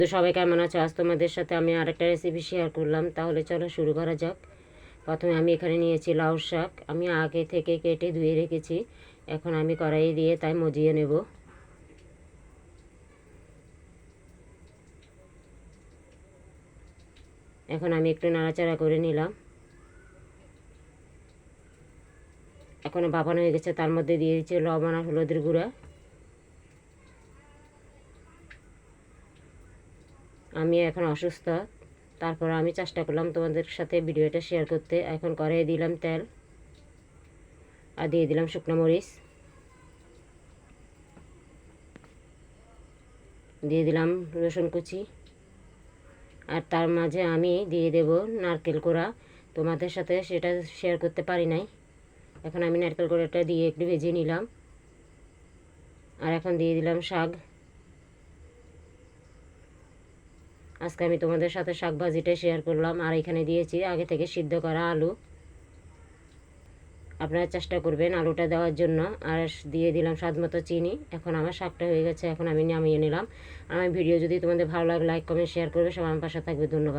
তো সবাই কেমন আছো? আজ তোমাদের সাথে আমি আরেকটা রেসিপি শেয়ার করলাম। তাহলে চলো শুরু করা যাক। প্রথমে আমি এখানে নিয়েছি লাউ শাক। আমি আগে থেকে কেটে ধুয়ে রেখেছি। এখন আমি কড়াই দিয়ে তাই মজিয়ে নেব। এখন আমি একটু নাড়াচাড়া করে নিলাম। এখন বাবানো হয়ে গেছে, তার মধ্যে দিয়ে দিচ্ছি লবণ আর হলুদের গুঁড়া। আমি এখন অসুস্থ। তারপর আমি চেষ্টা করলাম তোমাদের সাথে ভিডিওটা শেয়ার করতে। এখন কড়াইয়ে দিলাম তেল আর দিয়ে দিলাম শুকনো মরিচ। দিয়ে দিলাম রসুন কুচি। আর তার মাঝে আমি দিয়ে দেব নারকেল কোড়া। তোমাদের সাথে সেটা শেয়ার করতে পারি নাই। এখন আমি নারকেল কোড়াটা দিয়ে একটু ভেজে নিলাম। আর এখন দিয়ে দিলাম শাক। আজকে আমি তোমাদের সাথে শাক ভাজিটাই শেয়ার করলাম, আর এখানে দিয়েছি আগে থেকে সিদ্ধ করা আলু। আপনারা চেষ্টা করবেন আলুটা দেওয়ার জন্য। আর দিয়ে দিলাম স্বাদ মতো চিনি। এখন আমার শাকটা হয়ে গেছে, এখন আমি নামিয়ে নিলাম। আমার ভিডিও যদি তোমাদের ভালো লাগে লাইক কমেন্ট শেয়ার করবে। সবাই আমার পাশে থাকবে। ধন্যবাদ।